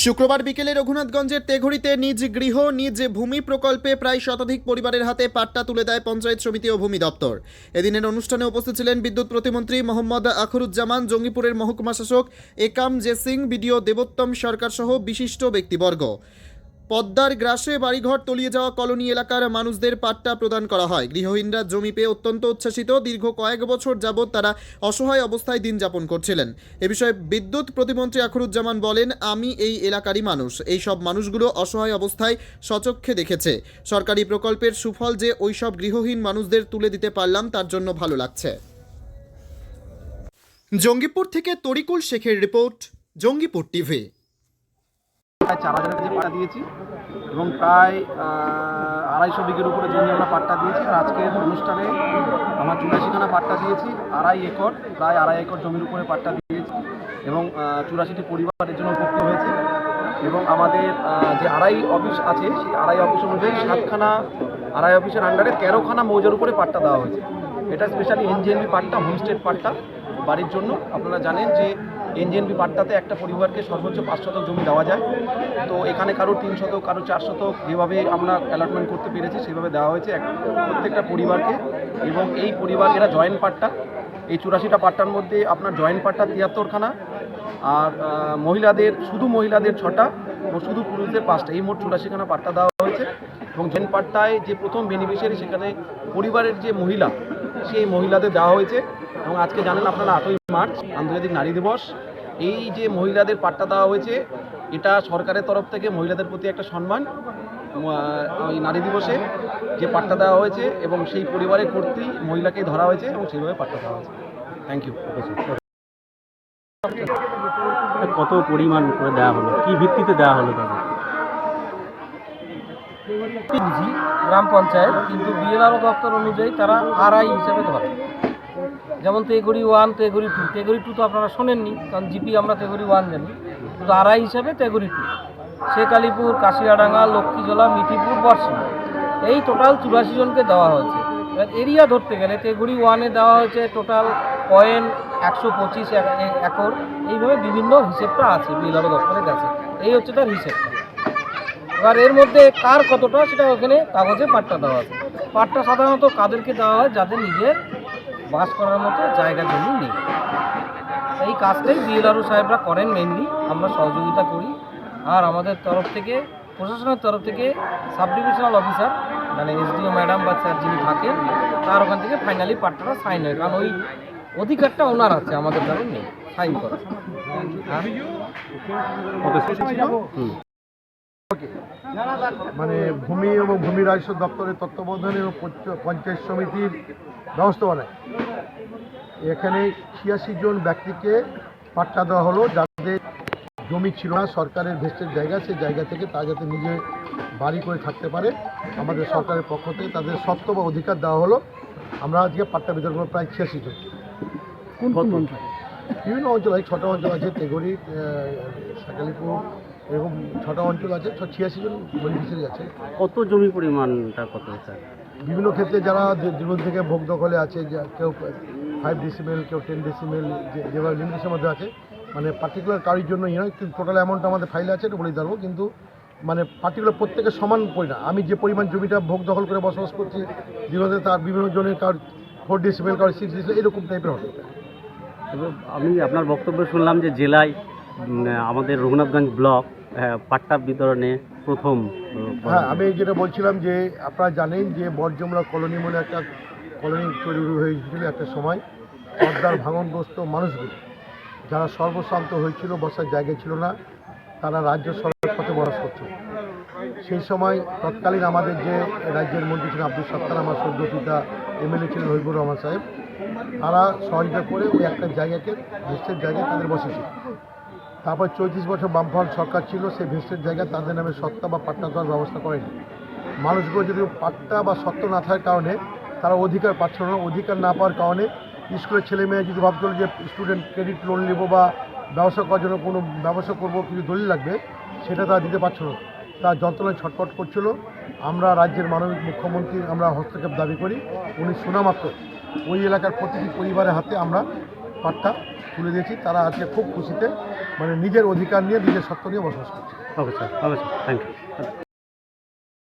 শুক্রবার বিকেলে রঘুনাথগঞ্জের তেঘড়িতে নিজ গৃহ, নিজ ভূমি প্রকল্পে প্রায় শতাধিক পরিবারের হাতে পাট্টা তুলে দেয় পঞ্চায়েত সমিতি ও ভূমি দপ্তর। এদিনের অনুষ্ঠানে উপস্থিত ছিলেন বিদ্যুৎ প্রতিমন্ত্রী মোহাম্মদ আখরুজ্জামান, জঙ্গিপুরের মহকুমা শাসক একাম জে সিং, বিডিও দেবোত্তম সরকার সহ বিশিষ্ট ব্যক্তিবর্গ। পদ্মার গ্রাসে বাড়িঘর তলিয়ে যাওয়া কলোনি এলাকার মানুষদের পাট্টা প্রদান করা হয়। গৃহহীনরা জমি পেয়ে অত্যন্ত উচ্ছ্বাসিত। দীর্ঘ কয়েক বছর যাবৎ তারা অসহায় অবস্থায় দিন যাপন করছিলেন। এ বিষয়ে বিদ্যুৎ প্রতিমন্ত্রী আখরুজ্জামান বলেন, আমি এই এলাকারই মানুষ। এই সব মানুষগুলো অসহায় অবস্থায় সচক্ষে দেখেছে। সরকারি প্রকল্পের সুফল যে ওই সব গৃহহীন মানুষদের তুলে দিতে পারলাম, তার জন্য ভালো লাগছে। জঙ্গিপুর থেকে তরিকুল শেখের রিপোর্ট, জঙ্গিপুর টিভি। প্রায় চার হাজার কেজি পাট্টা দিয়েছি এবং প্রায় আড়াইশো বিঘের উপরে জমি আমরা পাট্টা দিয়েছি। আর আজকের অনুষ্ঠানে আমার চুরাশিখানা পাট্টা দিয়েছি, আড়াই একর, প্রায় আড়াই একর জমির উপরে পাট্টা দিয়েছি এবং চুরাশিটি পরিবারের জন্য উপকৃত হয়েছে। এবং আমাদের যে আড়াই অফিস আছে, সেই আড়াই অফিস অনুযায়ী সাতখানা, আড়াই অফিসের আন্ডারে তেরোখানা মৌজার উপরে পাট্টা দেওয়া হয়েছে। এটা স্পেশালি এনজিএনবি পাট্টা হোমস্টেড পাট্টা, বাড়ির জন্য। আপনারা জানেন যে এনজিএনবি পাট্টাতে একটা পরিবারকে সর্বোচ্চ পাঁচ শতক জমি দেওয়া যায়। তো এখানে কারও তিন শতক, কারও চার শতক যেভাবে আমরা অ্যালটমেন্ট করতে পেরেছি, সেভাবে দেওয়া হয়েছে প্রত্যেকটা পরিবারকে। এবং এই পরিবার, এরা জয়েন্ট পাট্টা এই চুরাশিটা পাট্টার মধ্যে আপনার জয়েন্ট পাট্টা তিয়াত্তরখানা। আর মহিলাদের, শুধু মহিলাদের ছটা ও শুধু পুরুষদের পাঁচটা। এই মোট চুরাশিখানা পাট্টা দেওয়া হয়েছে। এবং জয়েন্ট পাট্টায় যে প্রথম বেনিফিশিয়ারি সেখানে পরিবারের যে মহিলা, সেই মহিলাদের দেওয়া হয়েছে। এবং আজকে জানেন আপনারা আটই মার্চ আন্তর্জাতিক নারী দিবস। এই যে মহিলাদের পাট্টা দেওয়া হয়েছে এটা সরকারের তরফ থেকে মহিলাদের প্রতি একটা সম্মান ওই নারী দিবসে যে পাট্টা দেওয়া হয়েছে এবং সেই পরিবারের কর্তৃ মহিলাকেই ধরা হয়েছে এবং সেইভাবে পাট্টা দেওয়া হয়েছে। থ্যাংক ইউ কত পরিমাণ করে দেওয়া হলো? কি ভিত্তিতে দেওয়া হলো তাদের? বুঝি গ্রাম পঞ্চায়েত কিন্তু বিএলআরও দপ্তর অনুযায়ী তারা আরআই হিসেবে ধরে। যেমন Teguri one Teguri two Teguri two তো আপনারা শোনেননি, কারণ জিপি আমরা তেগুড়ি ওয়ান জানি। কিন্তু আরআই হিসাবে তেগুড়ি টু শেখ আলিপুর কাশিয়াডাঙ্গা, লক্ষ্মীজলা, মিঠিপুর, বর্ষা। এই টোটাল চুরাশি জনকে দেওয়া হয়েছে। এবার এরিয়া ধরতে গেলে তেগুড়ি ওয়ানে দেওয়া হয়েছে টোটাল পয়েন্ট একশো পঁচিশ একর। এইভাবে বিভিন্ন হিসেবটা আছে বিএলআরও দপ্তরের কাছে। এই হচ্ছে তার হিসেবটা এবার এর মধ্যে কার কতটা সেটা ওখানে কাগজে পাট্টা দেওয়া আছে। পাট্টা সাধারণত কাদেরকে দেওয়া হয়? যাদের নিজের বাস করার মতো জায়গা জমি নেই। এই কাজটাই বিএলআরও সাহেবরা করেন মেনলি আমরা সহযোগিতা করি। আর আমাদের তরফ থেকে, প্রশাসনের তরফ থেকে সাব ডিভিশনাল অফিসার মানে এসডিও ম্যাডাম বা স্যার যিনি থাকেন, তার ওখান থেকে ফাইনালি পার্টটা সাইন হয়। কারণ ওই অধিকারটা ওনার আছে, আমাদের কারণ নেই সাইন করা। মানে ভূমি এবং ভূমি রাজস্ব দপ্তরের তত্ত্বাবধানে পঞ্চায়েত সমিতির ব্যবস্থাপনায় এখানে ছিয়াশি জন ব্যক্তিকে পাট্টা দেওয়া হলো যাদের জমি ছিল না সরকারের ভেস্টের জায়গা সেই জায়গা থেকে তা যাতে নিজে বাড়ি করে থাকতে পারে। আমাদের সরকারের পক্ষ থেকে তাদের সত্ত্ব বা অধিকার দেওয়া হলো। আমরা আজকে পাট্টা বিতরণ প্রায় ছিয়াশি জন। বিভিন্ন অঞ্চল আছে ছটা অঞ্চল আছে তেগরি সাকালিপুর এরকম ছটা অঞ্চল আছে ছ ছিয়াশি জন বেনিফিশিয়ারি আছে। কত জমি পরিমাণটা কত? বিভিন্ন ক্ষেত্রে যারা দীর্ঘদিন থেকে ভোগ দখলে আছে কেউ ফাইভ ডিসিমেল কেউ টেন ডিসিমেল যেভাবে লিমিটেশনের মধ্যে আছে মানে পার্টিকুলার কারির জন্য ইয়ে নয় কিন্তু টোটাল অ্যামাউন্ট আমাদের ফাইলে আছে এটা বলে দেবো কিন্তু মানে পার্টিকুলার প্রত্যেকের সমান পরিমাণ আমি যে পরিমাণ জমিটা ভোগ দখল করে বসবাস করছি দীর্ঘদিন তার বিভিন্ন জনের কার ফোর ডিসিমেল কার সিক্স ডিসিমেল এরকম টাইপের হবে। আমি আপনার বক্তব্য শুনলাম যে জেলায় আমাদের রঘুনাথগঞ্জ ব্লক পাট্টা বিতরণে প্রথম হ্যাঁ আমি যেটা বলছিলাম যে আপনারা জানেন যে বরজমলা কলোনি বলে একটা কলোনি তৈরি হয়েছিল একটা সময়। পদ্মার ভাঙনগ্রস্ত মানুষগুলো, যারা সর্বশান্ত হয়েছিল, বসার জায়গা ছিল না, তারা রাজ্য সরকার পথে বরাস করছিল সেই সময় তৎকালীন আমাদের যে রাজ্যের মন্ত্রী ছিলেন আব্দুল সত্তার, আমার সদ্য পিতা এমএলএ ছিলেন হবিবুর রহমান সাহেব, তারা সহযোগিতা করে ওই একটা জায়গাকে নিশ্চিত জায়গায় তাদের বসেছিল। তারপর চৌত্রিশ বছর বামফ্রন্ট সরকার ছিল, সেই ভেস্টের জায়গায় তাদের নামে সত্তা বা পাট্টা দেওয়ার ব্যবস্থা করেনি। মানুষগুলো যদি পাট্টা বা সত্ত্ব না থাকার কারণে তারা অধিকার পাচ্ছিল না, অধিকার না পাওয়ার কারণে স্কুলের ছেলে মেয়ে যদি ভাবছিল যে স্টুডেন্ট ক্রেডিট লোন নেব বা ব্যবসা করার জন্য কোনো ব্যবসা করব, কিছু দলিল লাগবে, সেটা তারা দিতে পারছিল না। তার যন্ত্রণায় ছটফট করছিল। আমরা রাজ্যের মাননীয় মুখ্যমন্ত্রী, আমরা হস্তক্ষেপ দাবি করি, উনি শোনা মাত্র। ওই এলাকার প্রতিটি পরিবারের হাতে আমরা পাট্টা তুলে দিয়েছি। তারা আজকে খুব খুশিতে মানে নিজের অধিকার নিয়ে, নিজের সত্য নিয়ে বসবাস করছে। Okay sir okay sir thank you